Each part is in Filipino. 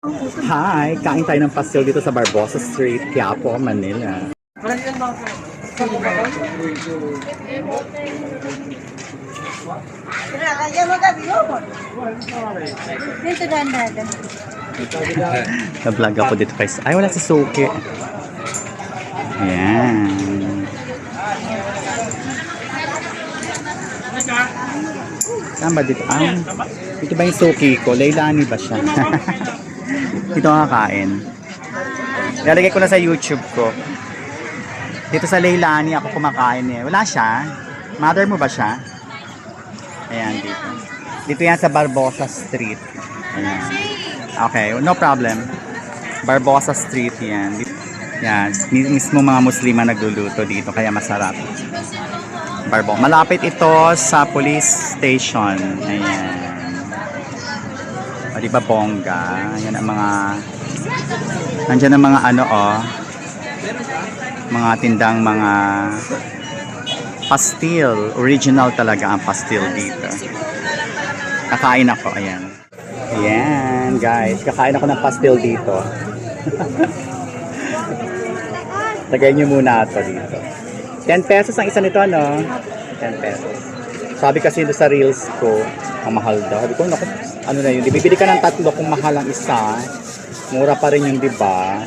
Hi! Kain tayo ng pastel dito sa Barbosa Street, Quiapo, Manila. Dito dandada. Na-vlog ako dito guys. Ay, wala si Suki. Ayan. Saan ba dito? Ah, dito ba yung Suki ko? Leilani ba siya? dito kakain. Lalagay ko na sa YouTube ko. Dito sa Leilani ako kumakain eh. Wala siya. Mother mo ba siya? Ayan, dito. Dito yan sa Barbosa Street. Ayan. Okay, no problem. Barbosa Street yan. Yan, mi- mismo mga Muslima nagluluto dito kaya masarap. Barbo. Malapit ito sa police station. Ayan. O, di ba bongga? Yan ang mga Nandiyan ang mga ano oh. Mga tindang mga pastil. Original talaga ang pastil dito. Kakain ako, ayan. Ayan, guys. Kakain ako ng pastil dito. Lagay niyo muna ito dito. 10 pesos ang isa nito, ano? 10 pesos. Sabi kasi doon sa reels ko, ang mahal daw. Sabi ko, naku, ano na yun? Bibili ka ng tatlo kung mahal ang isa. Mura pa rin yung di ba?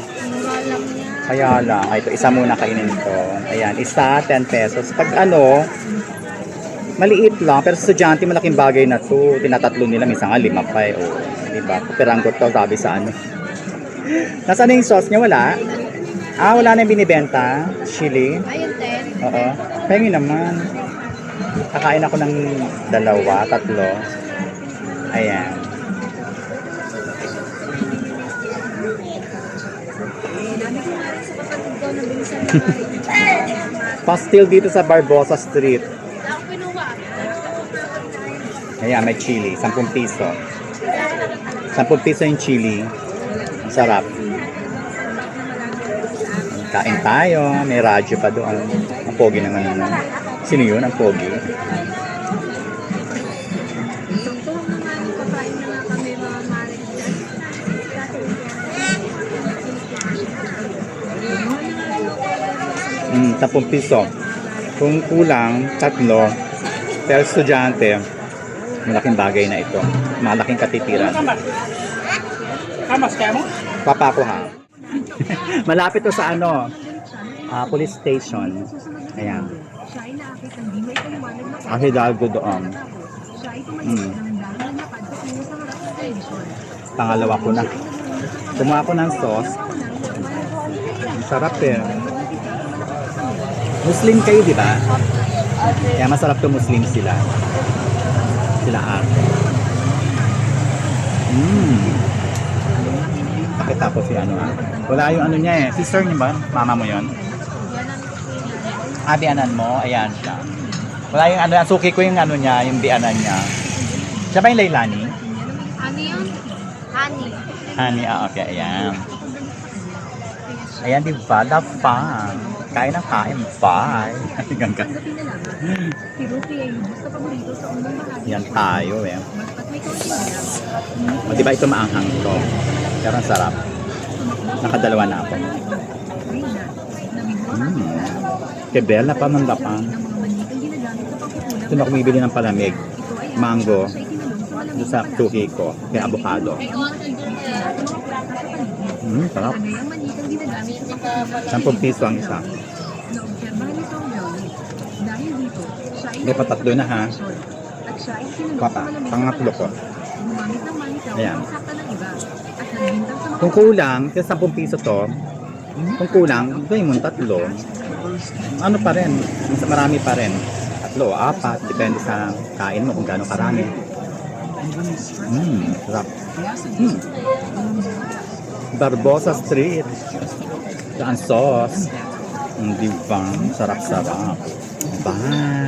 Kaya lang, ay, ito, isa muna kainin ko. Ayan, isa, 10 pesos. Pag ano, maliit lang, pero sa estudyante, malaking bagay na to. Tinatatlo nila, minsan nga lima pa eh. O, di ba? Peranggot to, sabi sa ano. Nasaan na yung sauce niya? Wala? Ah, wala na yung binibenta? Chili? Ayun, ten. Oo. Pengi naman. Kakain ako ng dalawa, tatlo. Ayan. Pastil dito sa Barbosa Street. Ayan, may chili. 10 piso. 10 piso yung chili. Sarap. Kain tayo. May radyo pa doon. Ang pogi naman naman. Sino yun? Ang pogi. Mm, 10 piso. Kung kulang, tatlo. Pero estudyante, malaking bagay na ito. Malaking katitiran. Kamas kaya mo? Papa ko ha. Malapit to sa ano, ah, police station. Ayan. Ang Hidalgo doon. Mm. Pangalawa ko na. Kumuha ko ng sauce. Ang sarap eh. Muslim kayo, di ba? Kaya masarap to Muslim sila. Sila ate. Mmm. Pakita ko si ano ah. Wala yung ano niya eh. Sister niya ba? Mama mo yon? Ah, bianan mo? Ayan siya. Wala yung ano, suki ko yung ano niya, yung bianan niya. Siya ba yung Lailani? Ano yun? Honey. Honey, ah, okay, ayan. Ayan, di ba? The fun. Kain ng kain. Bye. Hanggang ka. Na. Yan tayo eh. O, di ba ito maanghang to? Pero ang sarap. Nakadalawa na ako. Mm. Kebel na. Ito na ako bibili ng palamig. Mango. Doon sa tuki ko. Kaya avocado. Mm, sarap. Kagaya ang manikang ginagamit sa pagkukulang. 10 piso ang isa. Hindi pa tatlo na ha. Papa, pangatlo ko. Ayan. Kung kulang, kasi 10 piso to, kung kulang, gawin mo tatlo. Ano pa rin, mas marami pa rin. Tatlo, apat, depende sa kain mo kung gaano karami. Mmm, sarap. Mm. Barbosa Street. Ang sauce. Ang divang, sarap-sarap. Bye!